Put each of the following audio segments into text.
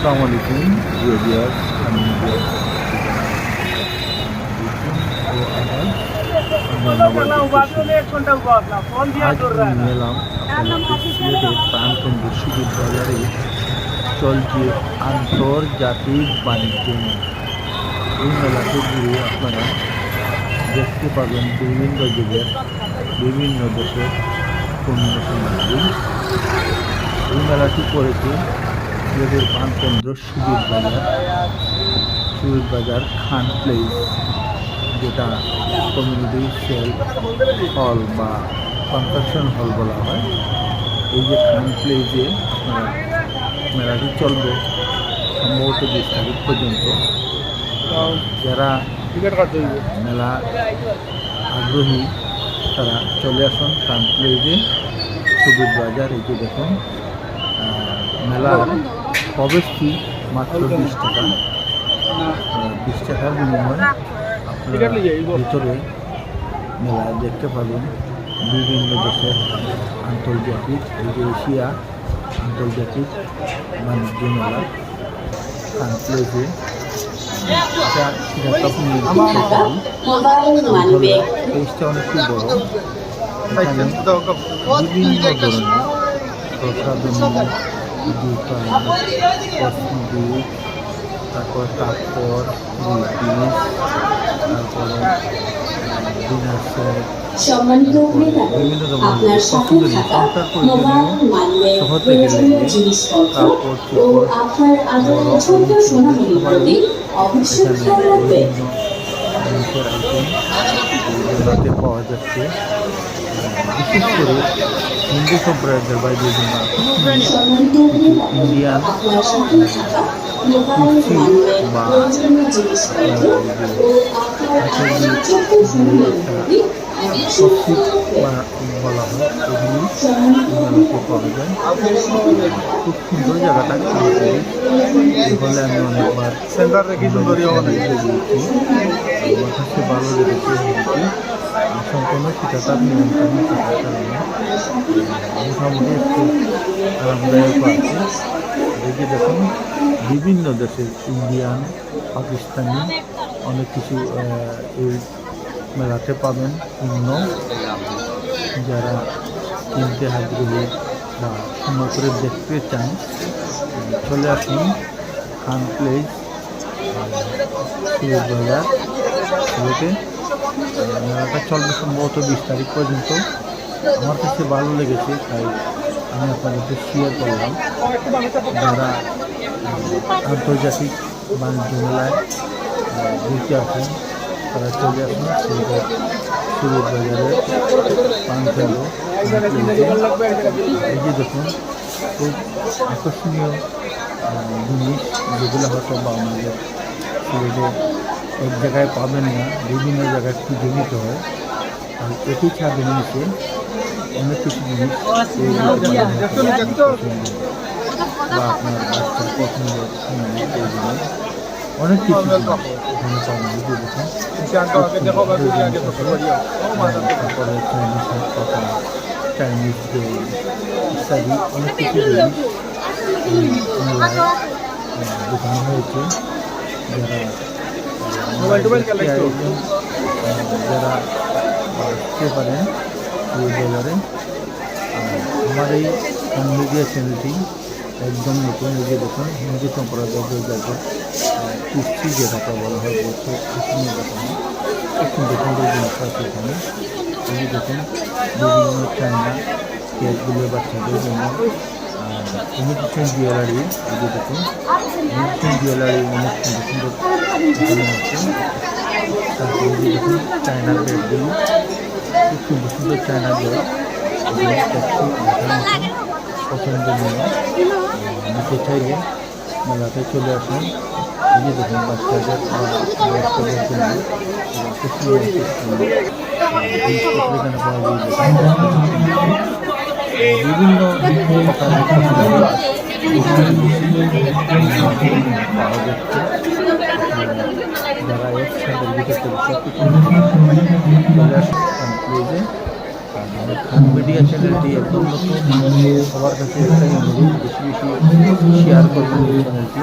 আসসালামু আলাইকুম রেডিয়াস আমি এলাম সুবিধ বাজারে চলছে আন্তর্জাতিক বাণিজ্য মেলা এই মেলাকে ঘুরে আপনারা দেখতে পাবেন বিভিন্ন যুগের বিভিন্ন দেশের পণ্য সামগ্রী এই মেলাটি করেছে সিলেটের প্রাণকেন্দ্র সুবিধ বাজার। সুবিধ বাজার খান প্লেস, যেটা কমিউনিটি সেল হল বা কনস্ট্রাকশন হল বলা হয়। এই যে খান প্লেসে আপনারা মেলাটি চলবে সম্ভবত বিশ তারিখ পর্যন্ত। যারা মেলা আগ্রহী, তারা চলে আসুন খান প্লেসে সুবিধ বাজার, এই যে দেখুন মেলার প্রবেশ ফি মাত্র বিশ টাকা। বিশ টাকার বিনিময়ে আপনারা ভিতরে মেলা দেখতে পাবেন। বিভিন্ন দেশের আন্তর্জাতিক এশিয়া আন্তর্জাতিক বাণিজ্য মেলা প্লেসে বিভিন্ন ধরনের জুতা কসমেটিক তারপর তারপরে ডিনার সেট সম্মানিত ক্রেতা আপনার সাথে থাকা মোবাইল প্রয়োজনীয় মানব্যাগ শহর থেকে প্রয়োজনীয় জিনিসপত্র ও আপনার আদরের ছোট সোনামণির প্রতি অবশ্যই খেয়াল রাখবেন বিভিন্ন জিনিসের আইটেম মেলাতে পাওয়া যাচ্ছে বিশেষ করে হিন্দু সম্প্রদায়ের সম্মানিত ক্রেতা ইন্ডিয়ান বা বলা হয় পাওয়া যায় থাকা খুব সুন্দর জায়গাটা হলে আমি অনেকবার সেন্টার রেখে সুন্দরী আমার কাছে ভালো লেগেছে সম্পূর্ণ শীতাতাপ নিয়ন্ত্রণ থাকার কারণে মোটামুটি একটু আরামদায়ক আছে। দেখে দেখুন, বিভিন্ন দেশের ইন্ডিয়ান, পাকিস্তানি অনেক কিছু এই মেলাতে পাবেন পণ্য যারা কিনতে আগ্রহী বা সময় করে দেখতে চান। চলে আসুন, খান প্লেস বাজার মেলাটা চলবে সম্ভবত বিশ তারিখ পর্যন্ত। আমার কাছে ভালো লেগেছে, তাই আমি আপনাদেরকে শেয়ার করলাম। যারা আন্তর্জাতিক বাণিজ্য মেলায় ঘুরতে আসেন, তারা চলে আসুন। সিলেটের সুরত বাজারের পান কেন্দ্র এই যে দেখুন, খুব আকর্ষণীয় জিনিস, যেগুলো হয়তো বা আমাদের সিলেটে এক জায়গায় পাবেন না বিভিন্ন জায়গায় খুঁজে নিতে হয় আর একই ছাদের নিচে অনেক কিছু জিনিস বা আপনার বাচ্চার পছন্দ অনেক কিছু এখানে পাবেন দেখুন তারপরে চাইনিজ ইত্যাদি অনেক কিছু জিনিস দেখানো হয়েছে যারা যারা আসতে পারেন বাজারে আর আমার এই মিডিয়া চ্যানেলটি একদম নতুন, এই যে দেখুন, হিন্দু সম্প্রদায়ের যাতে কুস্তি যেটাকে বলা হয় বলছে এখানে দেখানো সুন্দর সুন্দর জিনিস আছে এখানে এই যে দেখুন, বিভিন্ন চায়না কেকগুলো বাচ্চাদের জন্য ইমিটেশন জুয়েলারি যে দেখুন ইমিটেশন জুয়েলারি অনেক সুন্দর সুন্দর আছে তারপরে দেখুন চায়নার ব্যাগগুলো খুব সুন্দর সুন্দর চায়না ব্যাগ পছন্দনীয় নিতে চাইলে মেলাতে চলে আসুন এই দেখুন বাচ্চাদের বা জন্য এখানে পাওয়া যায়। বিভিন্ন যারা একসাথে সব চলে মিডিয়া চ্যানেলটি একদম সবার কাছে বেশি বেশি শেয়ার করবেন চ্যানেলটি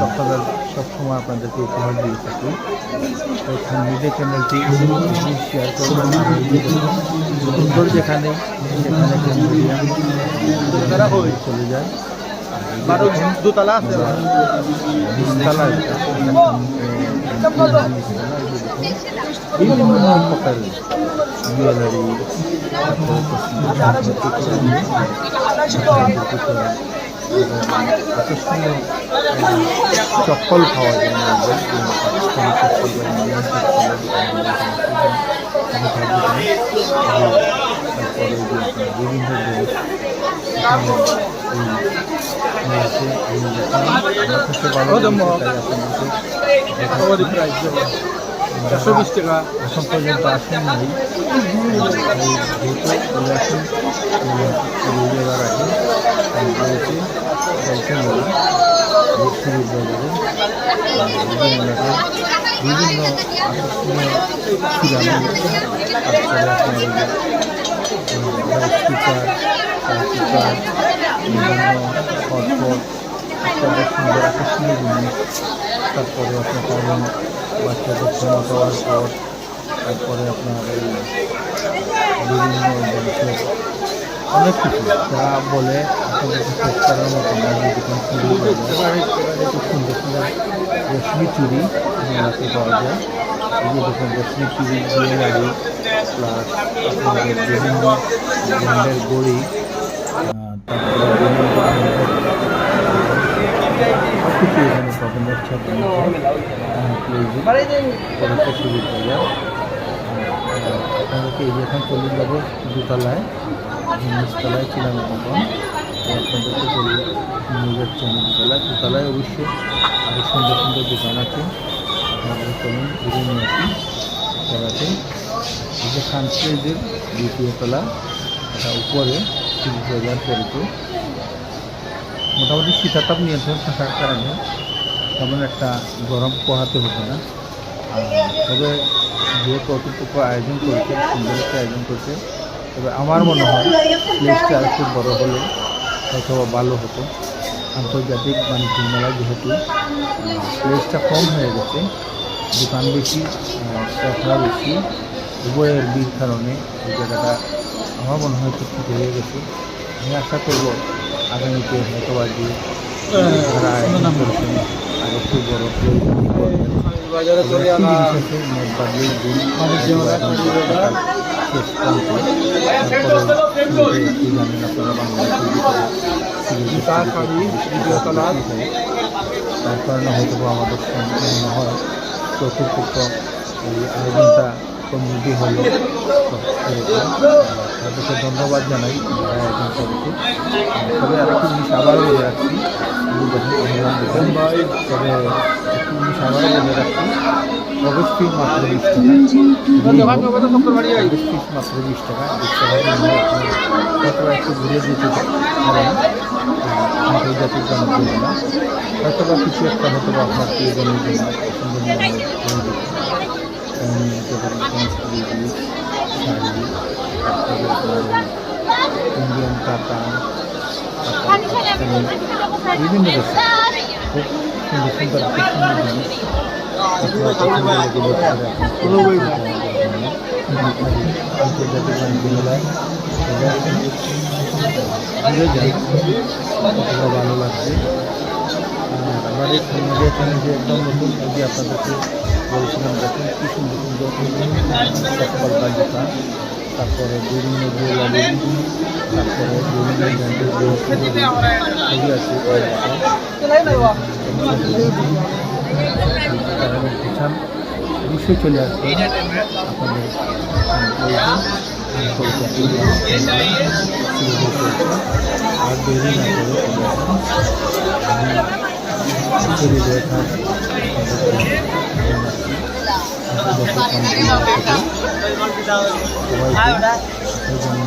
সকালের সবসময় আপনাদেরকে উপহার দিয়ে থাকি। এখন মিডিয়া চ্যানেলটি শেয়ার করবেন সুন্দর যেখানে সেখানে চলে যায়। বারো দোতলা আছে। নিচতলা বিভিন্ন প্রকারের জুয়েলারি আকর্ষণীয় চপ্পল পাওয়া যায় পাকিস্তানি চপ্পল বা চারশো বিশ টাকা এখন পর্যন্ত আসেন নাই যেহেতু আসেন যাওয়ার আগে বিভিন্ন আকর্ষণীয় তারপরে আপনার স্পিকার কুকার বিভিন্ন তারপরে আপনার বাচ্চাদের ক্ষমতা হওয়ার পর তারপরে আপনার বিভিন্ন অনেক কিছু। যা বলে আপনাদের করার মতো রেশমি চুরি পাওয়া যায় দেখুন রেশমি চুরি জুয়েলারি প্লাস আপনাদের বিভিন্ন ব্র্যান্ডের গড়ি আহ, তারপরে বিভিন্ন সব এখানে পাবেন হচ্ছে সুযোগ বাজার আপনাদেরকে এই এখন চলে যাব দুতলায় নিচতলায় ছিলাম তখন তো আপনাদেরকে চলে নিয়ে যাচ্ছে আমি দুতলায় দুতলায় অবশ্যই আরও সুন্দর সুন্দর দোকান আছে আপনাদের চলুন ঘুরে নিয়ে আসি তলাতে এই যে দ্বিতীয় তলা এটা উপরে সুযোগ বাজার পড়েছে মোটামুটি শীতাতাপ নিয়ন্ত্রণ থাকার কারণে তেমন একটা গরম পোহাতে হতো না তবে যে কতটুকু আয়োজন করেছে, সুন্দর একটা আয়োজন করেছে, তবে আমার মনে হয় প্লেসটা একটু বড়ো হলে হয়তো ভালো হতো। আন্তর্জাতিক বাণিজ্য মেলা যেহেতু প্লেসটা কম হয়ে গেছে দোকান বেশি কথা বেশি উভয়ের বীর কারণে এই জায়গাটা আমার মনে হয় ঠিক হয়ে গেছে। আমি আশা করব আগামীতে হয়তো বা যে আর একটু বড় বাজারে চলে একটি শেষ প্রান্তে একটু জানেন আপনারা ভিতরে তার কারণে হয়তো আমাদের হয় কর্তৃপক্ষ এই আয়োজনটা কমিটি হলো তাদেরকে ধন্যবাদ জানাই আয়োজন করেছে তবে আর একটু জিনিস আবারও বলে রাখছি। তবে একটু জিনিস আবারও বলে রাখছি প্রবেশ ফি মাত্র বিশ টাকা। প্রবেশ ফিস মাত্র বিশ টাকা বিশ টাকা একটু ঘুরে দিতে পারেন আন্তর্জাতিক বাণিজ্য মেলা হয়তো বা কিছু একটা হয়তো বা আপনার প্রিয়জনের জন্য ইন্ডিয়ান বিভিন্ন দেশে খুব সুন্দর সুন্দর আকর্ষণীয় জিনিস ভালো লাগছে আমার একদম নতুন এই আপনাদেরকে বলেছিলাম দেখুন কি সুন্দর সুন্দর তারপরে তারপরে ছবি আছে কারণে পিছান অবশ্যই চলে আসবে আপনাদের আর সেই জন্য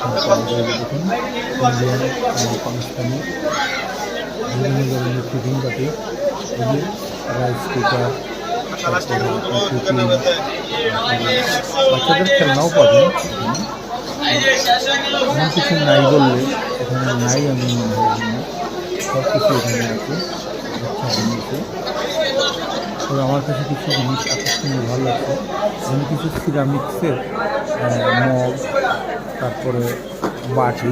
বিভিন্ন রাইস বাচ্চাদের খেলনাও পাবেন এমন কিছু নাই বললে এখানে নাই আমি সব কিছু এখানে আছে তবে আমার কাছে কিছু জিনিস আকর্ষণীয় ভালো লাগছে যেমন কিছু সিরামিক্সের মগ তারপরে বাটি,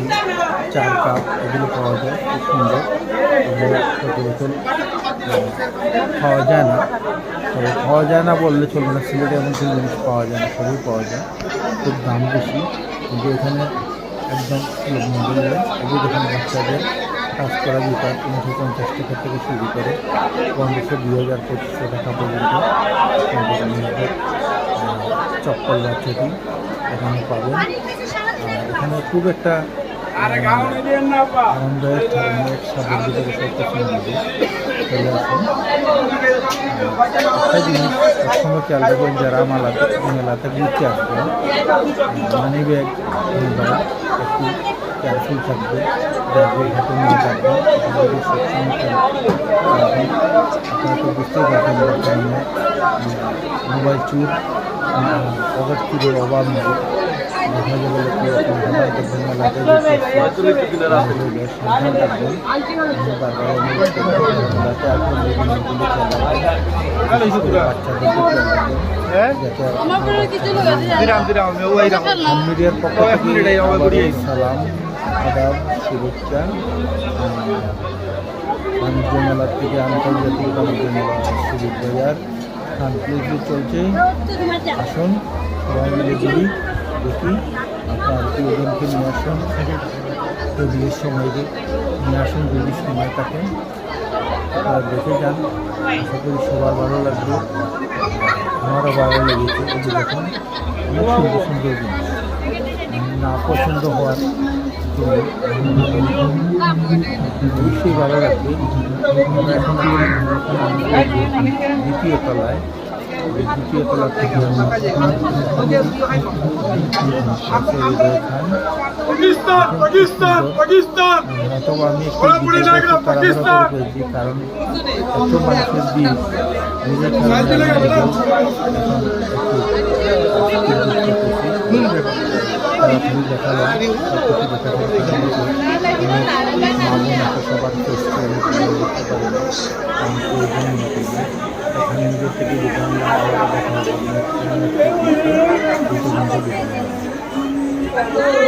চার কাপ, এগুলো পাওয়া যায়, খুব সুন্দর। এগুলো খাওয়া যায় না। তবে খাওয়া যায় না বললে চলবে না। সিলেটে এমন কোনো জিনিস পাওয়া যায় না, সবই পাওয়া যায়। খুব দাম বেশি। কিন্তু এখানে একদম এগুলো দেখুন বাচ্চাদের কাজ করা জুতা তিনশো পঞ্চাশ টাকা থেকে শুরু করে পনেরোশো, দুই হাজার, পঁচিশশো টাকা পর্যন্ত চপ্পল বা চটি এখানে পাবেন। এখানে খুব একটা আরামদায়ক ধরনের সাদের ভিতরে সব কিছু মিলে চলে আসুন। মানি ব্যাগ একটু কেয়ারফুল থাকবে ব্যাগের মোবাইল চুর পকেট চুরের অভাব মিডিয়ার পক্ষ থেকে সালাম আদাব শুভেচ্ছা বাণিজ্য মেলার থেকে আন্তর্জাতিক বাণিজ্য মেলা সুবিধ বাজার শান্তিপুর চলছে আসুন সবাই মিলে দেখি আপনার প্রিয়জনকে নিয়ে আসুন। টেবিলের সময় নিয়ে আসুন যদি সময় থাকে। আপনারা দেখে যান। আশা করি সবার ভালো লাগবে। আমারও ভালো লেগেছে। এই দেখুন, অনেক সুন্দর সুন্দর জিনিস। না পছন্দ হওয়ার ভালো লাগবে। এখন দ্বিতীয় তলায় দ্বিতীয় তলা থেকে অথবা আমি তাড়াহুড়ো করে কারণ এখানে নিজের থেকে যেটা দেখা হবে।